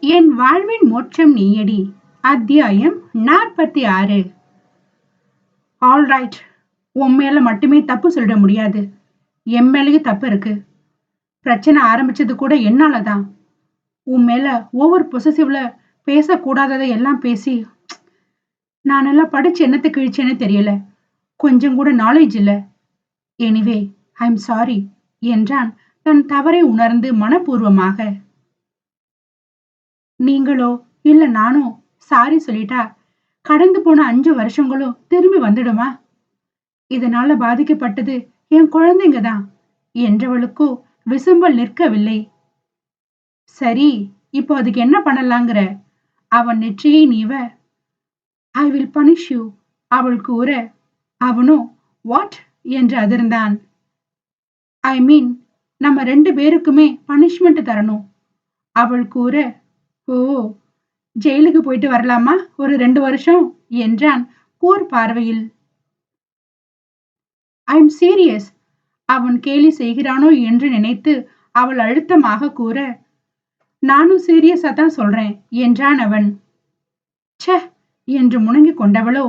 என் வாழ்வின் மோட்சம் நீயடி. அத்தியாயம் நாற்பத்தி ஆறு. ஆல்ரைட் உன் மேல மட்டுமே தப்பு சொல்லிட முடியாது. என் மேலேயும் தப்பு இருக்கு. பிரச்சனை ஆரம்பிச்சது கூட என்னாலதான். உன் மேல ஒவ்வொரு பொசசிவ்ல பேசக்கூடாததை எல்லாம் பேசி நான் எல்லாம் படிச்சு என்னத்தை கிழிச்சேன்னு தெரியல. கொஞ்சம் கூட நாலேஜ் இல்லை. எனிவே ஐ எம் சாரி என்றான் தன் தவறை உணர்ந்து மனப்பூர்வமாக. நீங்களோ இல்ல நானோ? சாரி சொல்லிட்டா. கடந்து போன அஞ்சு வருஷங்களும் திரும்பி வந்துடுமா? இதனால பாதிக்கப்பட்டது என் குழந்தைங்க தான். என்றவளுக்கோ விசும்பல் நிற்கவில்லை. சரி இப்போ அதுக்கு என்ன பண்ணலாங்கிற? அவன் நெற்றியை நீவ. ஐ வில் பனிஷ் யூ அவள் கூற. அவனோ? வாட் என்று அதிர்ந்தான். ஐ மீன் நம்ம ரெண்டு பேருக்குமே பனிஷ்மெண்ட் தரணும். அவள் கூற. ஓ ஜெயிலுக்கு போயிட்டு வரலாமா? ஒரு ரெண்டு வருஷம் என்றான் கூர் பார்வையில். ஐ எம் சீரியஸ் அவன் கேலி செய்கிறானோ என்று நினைத்து அவள் அழுத்தமாக கூற நானும் சீரியஸா தான் சொல்றேன் என்றான் அவன். ச்ச என்று முணங்கிக் கொண்டவளோ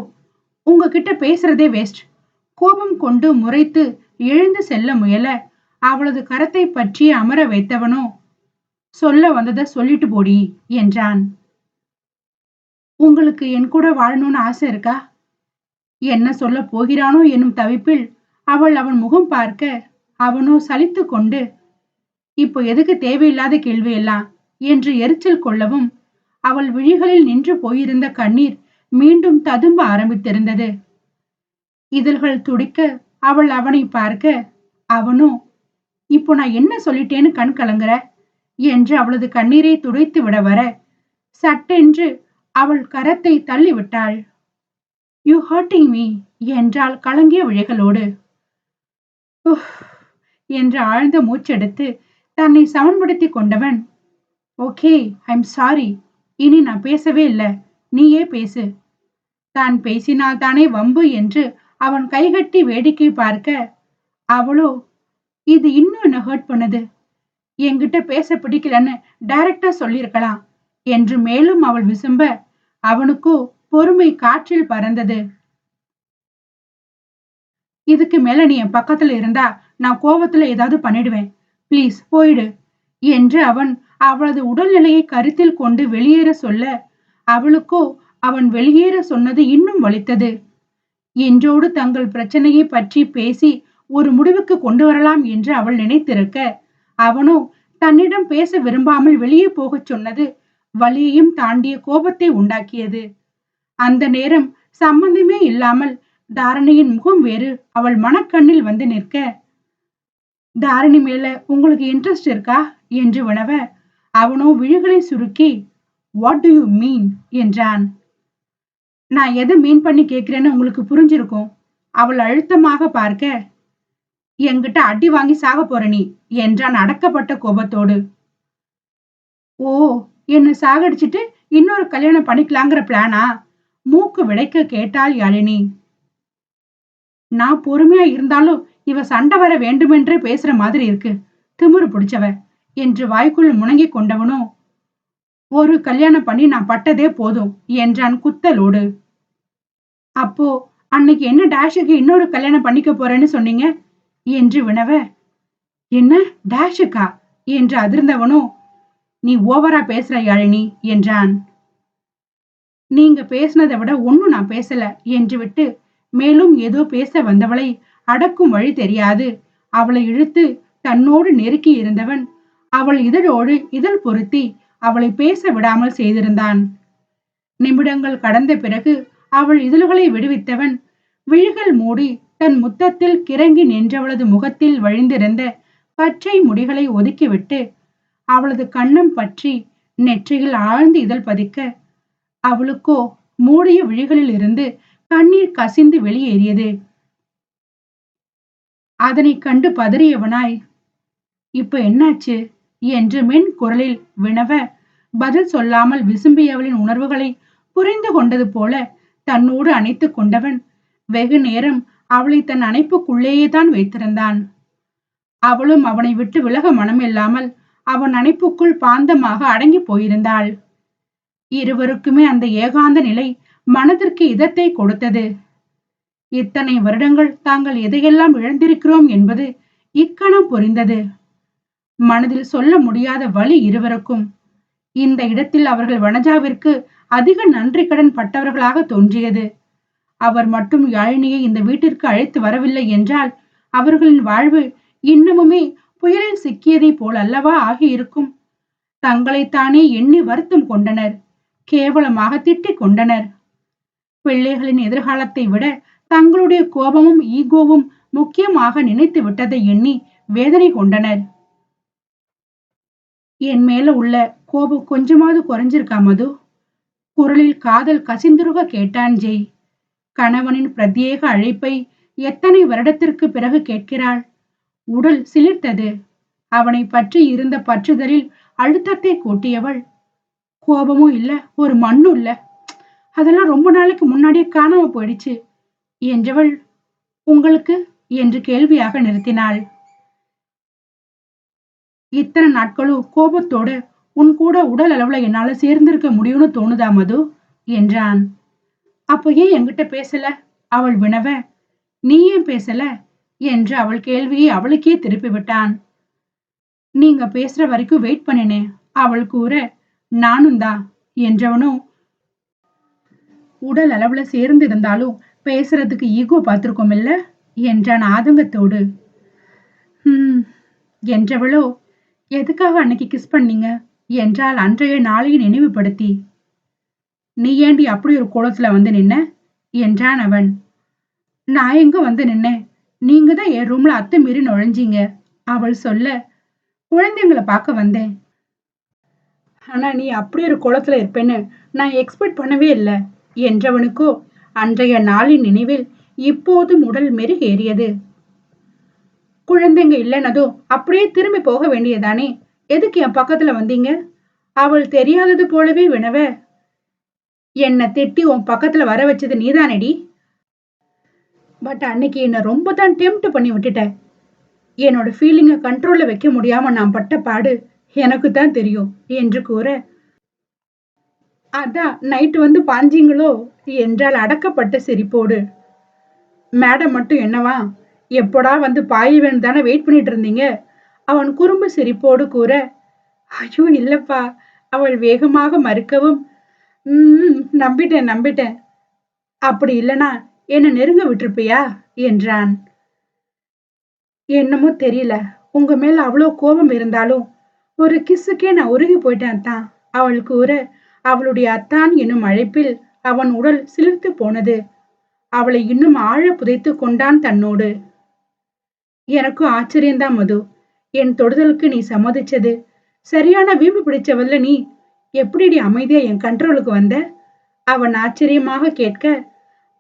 உங்ககிட்ட பேசுறதே வேஸ்ட் கோபம் கொண்டு முறைத்து எழுந்து செல்ல முயல அவளது கரத்தை பற்றி அமர வைத்தவனோ சொல்ல வந்ததை சொல்லிட்டு போடி என்றான். உங்களுக்கு என் கூட வாழணும்னு ஆசை இருக்கா? என்ன சொல்ல போகிறானோ என்னும் தவிப்பில் அவள் அவன் முகம் பார்க்க அவனோ சலித்து கொண்டு இப்போ எதுக்கு தேவையில்லாத கேள்வி எல்லாம் என்று எரிச்சல் கொள்ளவும் அவள் விழிகளில் நின்று போயிருந்த கண்ணீர் மீண்டும் ததும்ப ஆரம்பித்திருந்தது. இதழ்கள் துடிக்க அவள் அவனை பார்க்க அவனோ இப்போ நான் என்ன சொல்லிட்டேன்னு கண் கலங்குற? என்று அவளது கண்ணீரை துடைத்து விட வர சட்டென்று அவள் கரத்தை தள்ளிவிட்டாள். யூ ஹர்ட்டிங் மீ என்றால் கலங்கிய விழிகளோடு. என்று ஆழ்ந்த மூச்செடுத்து தன்னை சமன்படுத்தி கொண்டவன். ஓகே ஐம் சாரி இனி நான் பேசவே இல்லை. நீயே பேசு. தான் பேசினால் தானே வம்பு? என்று அவன் கைகட்டி வேடிக்கை பார்க்க அவளோ இது இன்னும் என்ன ஹர்ட் பண்ணுது? என்கிட்ட பேச பிடிக்கலன்னு டைரக்டா சொல்லியிருக்கலாம் என்று மேலும் அவள் விசும்ப அவனுக்கோ பொறுமை காற்றில் பறந்தது. இதுக்கு மேல நீ என் பக்கத்துல இருந்தா நான் கோபத்துல ஏதாவது பண்ணிடுவேன். ப்ளீஸ் போயிடு. என்று அவன் அவளது உடல்நிலையை கருத்தில் கொண்டு வெளியேற சொல்ல அவளுக்கோ அவன் வெளியேற சொன்னது இன்னும் வலித்தது. என்றோடு தங்கள் பிரச்சனையை பற்றி பேசி ஒரு முடிவுக்கு கொண்டு வரலாம் என்று அவள் நினைத்திருக்க அவனோ தன்னிடம் பேச விரும்பாமல் வெளியே போகச் சொன்னது வழியையும் தாண்டிய கோபத்தை உண்டாக்கியது. அந்த நேரம் சம்பந்தமே இல்லாமல் தாரணியின் முகம் வேறு அவள் மனக்கண்ணில் வந்து நிற்க தாரணி மேல உங்களுக்கு இன்ட்ரெஸ்ட் இருக்கா? என்று வினவ அவனோ விழிகளை சுருக்கி வாட் டு யூ மீன் என்றான். நான் எதை மீன் பண்ணி கேட்கிறேன்னு உங்களுக்கு புரிஞ்சிருக்கும்? அவள் அழுத்தமாக பார்க்க என்கிட்ட அடி வாங்கி சாக போற நீ என்றான் அடக்கப்பட்ட கோபத்தோடு. ஓ என்னை சாகடிச்சிட்டு இன்னொரு கல்யாணம் பண்ணிக்கலாங்கிற பிளானா? மூக்கு விடைக்க கேட்டாள் யாழினி. நான் பொறுமையா இருந்தாலும் இவ சண்டை வர வேண்டுமென்றே பேசுற மாதிரி இருக்கு திமிரு பிடிச்சவ என்று வாய்க்குள் முணங்கி கொண்டவனும் ஒரு கல்யாணம் பண்ணி நான் பட்டதே போதும் என்றான் குத்தலோடு. அப்போ அன்னைக்கு என்ன டேஷுக்கு இன்னொரு கல்யாணம் பண்ணிக்க போறேன்னு சொன்னீங்க? என்று வினவ என்ன டேஷுக்கா என்று அதிர்ந்தவனோ நீ ஓவரா பேசுற யாழினி என்றான். நீங்க பேசினதை விட ஒன்னும் நான் பேசல என்று விட்டு மேலும் ஏதோ பேச வந்தவளை அடக்கும் வழி தெரியாது. அவளை இழுத்து தன்னோடு நெருக்கி இருந்தவன் அவள் இதழோடு இதழ் பொருத்தி அவளை பேச விடாமல் செய்திருந்தான். நிமிடங்கள் கடந்த பிறகு அவள் இதழ்களை விடுவித்தவன் விழிகள் மூடி தன் முத்தத்தில் கிறங்கி நின்றவளது முகத்தில் வழிந்திருந்த பச்சை முடிகளை ஒதுக்கிவிட்டு அவளது கண்ணம் பற்றி நெற்றியில் ஆழ்ந்து இதழ் பதிக்க அவளுக்கோ மூடிய விழிகளில் இருந்து கண்ணீர் கசிந்து வெளியேறியது. அதனை கண்டு பதறியவனாய் இப்ப என்னாச்சு என்று மென் குரலில் வினவ பதில் சொல்லாமல் விசும்பியவளின் உணர்வுகளை புரிந்து கொண்டது போல தன்னோடு அணைத்துக் கொண்டவன் வெகு நேரம் அவளை தன் அணைப்புக்குள்ளேயே தான் வைத்திருந்தான். அவளும் அவனை விட்டு விலக மனமில்லாமல் அவன் அணைப்புக்குள் பாந்தமாக அடங்கி போயிருந்தாள். இருவருக்குமே அந்த ஏகாந்த நிலை மனதிற்கு இதத்தை கொடுத்தது. இத்தனை வருடங்கள் தாங்கள் எதையெல்லாம் இழந்திருக்கிறோம் என்பது இக்கணம் புரிந்தது. மனதில் சொல்ல முடியாத வழி இருவருக்கும். இந்த இடத்தில் அவர்கள் வனஜாவிற்கு அதிக நன்றி கடன் பட்டவர்களாக தோன்றியது. அவர் மட்டும் யாழினியை இந்த வீட்டிற்கு அழைத்து வரவில்லை என்றால் அவர்களின் வாழ்வு இன்னமுமே புயலில் சிக்கியதை போல் அல்லவா ஆகியிருக்கும்? தங்களைத்தானே எண்ணி வருத்தம் கொண்டனர். கேவலமாக திட்டிக் கொண்டனர். பிள்ளைகளின் எதிர்காலத்தை விட தங்களுடைய கோபமும் ஈகோவும் முக்கியமாக நினைத்து விட்டதை எண்ணி வேதனை கொண்டனர். என் மேல உள்ள கோபம் கொஞ்சமாவது குறைஞ்சிருக்கா மது குரலில் காதல் கசிந்துருக கேட்டான் ஜெய். கணவனின் பிரத்யேக அழைப்பை எத்தனை வருடத்திற்கு பிறகு கேட்கிறாள்? உடல் சிலிர்த்தது. அவனை பற்றி இருந்த பற்றுதலில் அழுத்தத்தை கூட்டியவள். கோபமும் இல்ல ஒரு மண்ணும் இல்ல. அதெல்லாம் ரொம்ப நாளைக்கு முன்னாடியே காணாம போயிடுச்சு என்றவள் உங்களுக்கு என்று கேள்வியாக நிறுத்தினாள். இத்தனை நாட்களும் கோபத்தோடு உன் கூட உடல் அளவுல என்னால சேர்ந்திருக்க முடியும்னு தோணுதா மது? என்றான். அப்போ ஏன் என்கிட்ட பேசல? அவள் வினவ நீ ஏன் பேசல? என்று அவள் கேள்வியை அவளுக்கே திருப்பி விட்டான். நீங்க பேசுற வரைக்கும் வெயிட் பண்ணினேன் அவள் கூற. நானும் தான் என்றவனும் உடல் அளவுல சேர்ந்து இருந்தாலும் பேசுறதுக்கு ஈகோ பார்த்துருக்கோம் இல்ல? என்றான் ஆதங்கத்தோடு. ம் என்றவளோ எதுக்காக அன்னைக்கு கிஸ் பண்ணீங்க? என்றால் அன்றைய நாளை நினைவுபடுத்தி. நீ ஏண்டி அப்படி ஒரு கோலத்துல வந்து நின்ன? என்றான் அவன். நான் எங்க வந்து நின்னேன்? நீங்க தான் என் ரூம்ல அத்தை மீறி நுழைஞ்சீங்க அவள் சொல்ல. குழந்தைங்களை பார்க்க வந்தேன். ஆனா நீ அப்படி ஒரு குளத்துல இருப்பேன்னு நான் எக்ஸ்பெக்ட் பண்ணவே இல்லை என்றவனுக்கோ அன்றைய நாளின் நினைவில் இப்போதும் உடல் மெருகேறியது குழந்தைங்க இல்லைனதோ அப்படியே திரும்பி போக வேண்டியதானே? எதுக்கு என் பக்கத்துல வந்தீங்க? அவள் தெரியாதது போலவே வினவ என்னை திட்டி உன் பக்கத்துல வர வச்சது நீதானடி? பட் அன்னைக்கு என்னை ரொம்ப தான் டெம்ட் பண்ணி விட்டுட்ட. என்னோட ஃபீலிங்கை கண்ட்ரோல்ல வைக்க முடியாம நான் பட்ட பாடு எனக்கு தான் தெரியும் என்று கூற அதான் நைட்டு வந்து பாஞ்சீங்களோ? என்றால் அடக்கப்பட்ட சிரிப்போடு மேடம் மட்டும் என்னவா? எப்படா வந்து பாய்வேன் தானே வெயிட் பண்ணிட்டு இருந்தீங்க? அவன் குறும்பு சிரிப்போடு கூற ஐயோ இல்லப்பா. அவள் வேகமாக மறுக்கவும் உம் நம்பிட்டேன் நம்பிட்டேன். அப்படி இல்லனா என்ன நெருங்க விட்டுருப்பியா? என்றான். என்னமோ தெரியல. உங்க மேல அவ்வளோ கோபம் இருந்தாலும் ஒரு கிஸ்ஸுக்கே நான் உருகி போயிட்டேன் தான். அவள் கூற அவளுடைய அத்தான் என்னும் அழைப்பில் அவன் உடல் சிலிர்த்து போனது. அவளை இன்னும் ஆழ புதைத்து கொண்டான் தன்னோடு. எனக்கும் ஆச்சரியந்தான் மது. என் தொடுதலுக்கு நீ சம்மதிச்சது. சரியான வீம்பு பிடிச்சவல்ல நீ. எப்படிடி அமைதியா என் கண்ட்ரோலுக்கு வந்த? அவன் ஆச்சரியமாக கேட்க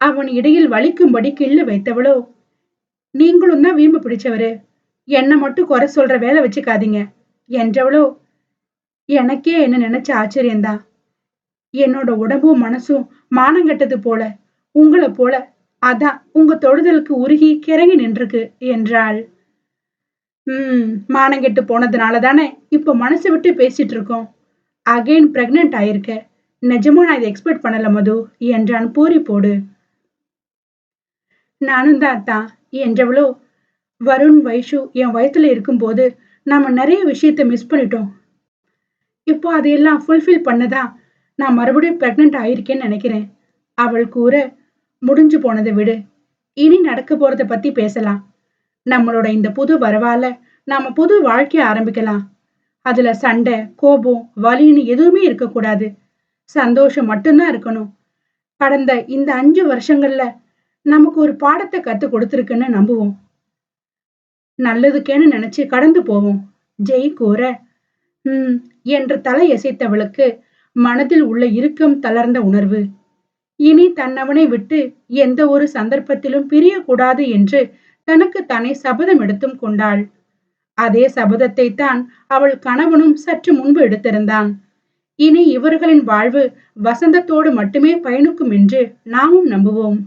அவன் இடையில் வலிக்கும்படி கிள்ளு வைத்தவளோ? நீங்களும் தான் வீம்பு பிடிச்சவரு. என்னை மட்டும் குறை சொல்ற வேலை வச்சுக்காதீங்க என்றவளோ? எனக்கே என்ன நினைச்ச ஆச்சரியம்தான். என்னோட உடம்பும் மனசும் மானங்கட்டது போல உங்களை போல. அதான் உங்க தொடுதலுக்கு உருகி கிறங்கி நின்றுக்கு என்றாள். உம் மானங்கெட்டு போனதுனால தானே இப்போ மனசு விட்டு பேசிட்டு இருக்கோம். அகைன் பிரெக்னென்ட் ஆயிருக்க. நிஜமா நான் இதை எக்ஸ்பெக்ட் பண்ணல மது என்றான் பூரி போடு. நானும் தான் தான் என்றவளோ. வருண் வைஷு என் வயத்துல இருக்கும்போது நாம நிறைய விஷயத்த மிஸ் பண்ணிட்டோம். இப்போ அதையெல்லாம் ஃபுல்ஃபில் பண்ணதான் நான் மறுபடியும் பிரெக்னென்ட் ஆயிருக்கேன்னு நினைக்கிறேன். அவள் கூற முடிஞ்சு போனதை விடு. இனி நடக்க போறத பத்தி பேசலாம். நம்மளோட இந்த புது வரவால நாம புது வாழ்க்கைய ஆரம்பிக்கலாம். அதுல சண்டை கோபம் வலின்னு எதுவுமே இருக்கக்கூடாது. சந்தோஷம் மட்டும்தான் இருக்கணும். கடந்த இந்த அஞ்சு வருஷங்கள்ல நமக்கு ஒரு பாடத்தை கத்து கொடுத்துருக்குன்னு நம்புவோம். நல்லதுக்கேன்னு நினைச்சு கடந்து போவோம். ஜெய் கூற உம் என்று தலை எசைத்தவளுக்கு மனதில் உள்ள இறுக்கம் தளர்ந்த உணர்வு. இனி தன்னவனை விட்டு எந்த ஒரு சந்தர்ப்பத்திலும் பிரியக்கூடாது என்று தனக்கு தானே சபதம் எடுத்தும் கொண்டாள். அதே சபதத்தை தான் அவள் கணவனும் சற்று முன்பு எடுத்திருந்தான். இனி இவர்களின் வாழ்வு வசந்தத்தோடு மட்டுமே பயணிக்கும் என்று நாமும் நம்புவோம்.